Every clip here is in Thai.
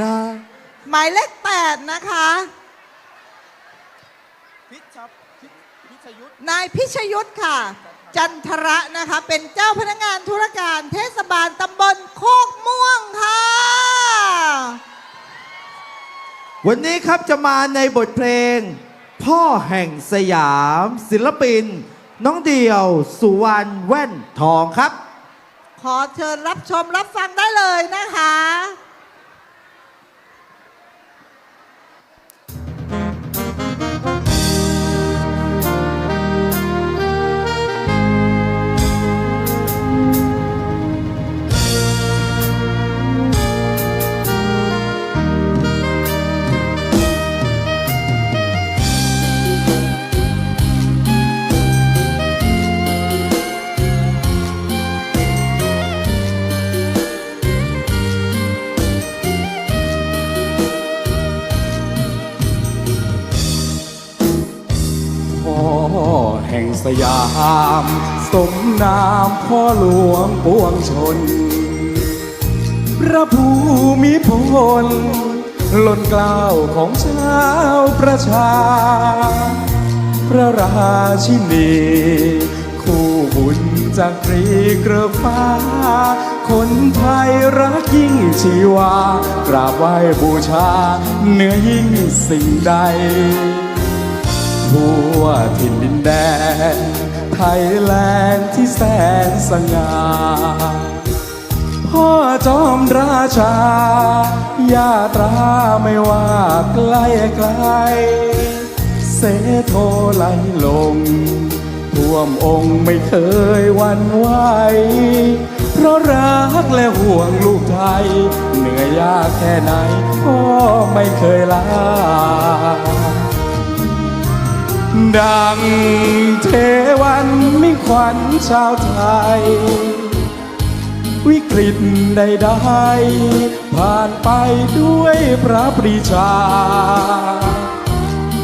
รักหมายเลขแปดนะคะ พิชับพิพิชยุทธนายพิชยุทธค่ะ จันทระนะคะ เป็นเจ้าพนักงานธุรการเทศบาลตำบลโคกม่วงค่ะ วันนี้ครับจะมาในบทเพลง พ่อแห่งสยาม ศิลปิน น้องเดียว สุวรรณแว่นทองครับ ขอเชิญรับชมรับฟังได้เลย แห่งสยาม สมนามพ่อหลวงปวงชน พระภูมิพลล้นเกล้าวของชาวประชา พระราชินี คู่บุญจากตรีกลือฟ้า คนไทยรักยิ่งชีวา กราบไหว้บูชาเหนือยิ่งสิ่งใด ทั่วถิ่นดินแดน ไทยแลนด์ที่แสนสง่าพ่อจอมราชาญาตราไม่ว่าไกลไกล เสโทไหลลง ท่วมองค์ไม่เคยวันไหว เพราะรักและห่วงลูกไทย เหนื่อยยากแค่ไหนพ่อไม่เคยลา ดังเทวันมิ่งขวัญชาวไทย วิกฤตใดๆผ่านไปด้วยพระปรีชา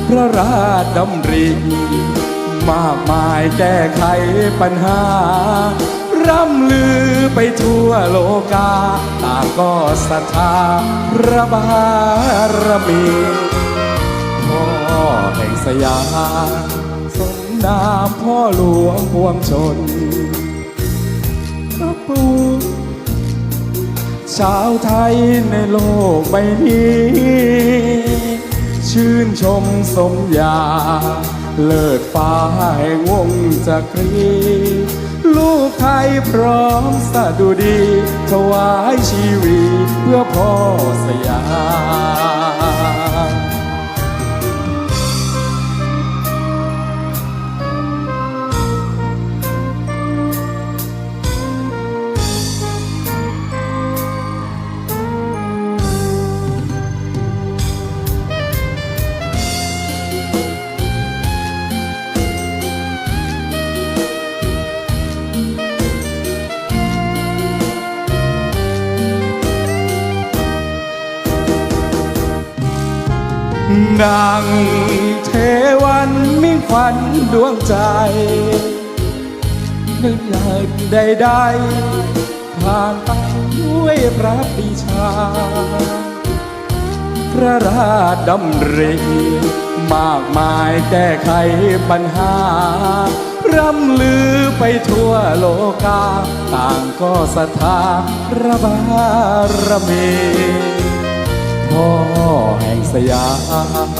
พระราชดำริมากมายแก้ไขปัญหา ร่ำลือไปทั่วโลกา ต่างก็ศรัทธาพระบารมี พ่อแห่งสยามสมนามพ่อหลวงปวงชนพระปูชาวไทยในโลกใบนี้ ชื่นชมสมญาเลิศฟ้าแห่งวงจักรี ลูกไทยพร้อมสะดุดี ถวายชีวิตเพื่อพ่อสยาม ดังเทวันมิ่งขวัญดวงใจ นึกอยากใดๆผ่านไปด้วยพระปรีชา พระราชดำริมากมายแก้ไขปัญหา ร่ำลือไปทั่วโลกา ต่างก็ศรัทธาพระบารมี พ่อแห่งสยาม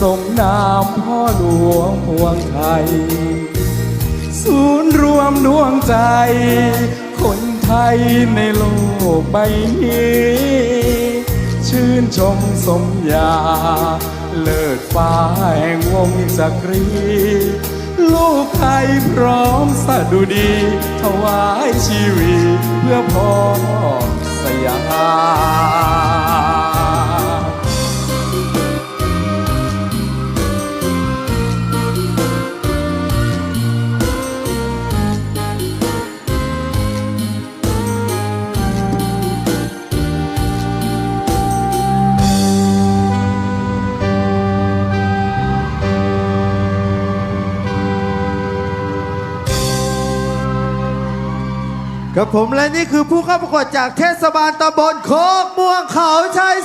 สมนามพ่อหลวงพวงไทย ศูนย์รวมดวงใจ คนไทยในโลกใบนี้ ชื่นชมสมญาเลิศฟ้าแห่งวงจักรี ลูกไทยพร้อมสะดุดี ถวายชีวิตเพื่อพ่อสยาม กับผมและนี่คือผู้เข้าประกวดจากเทศบาลตำบลโคกม่วงเขาชัย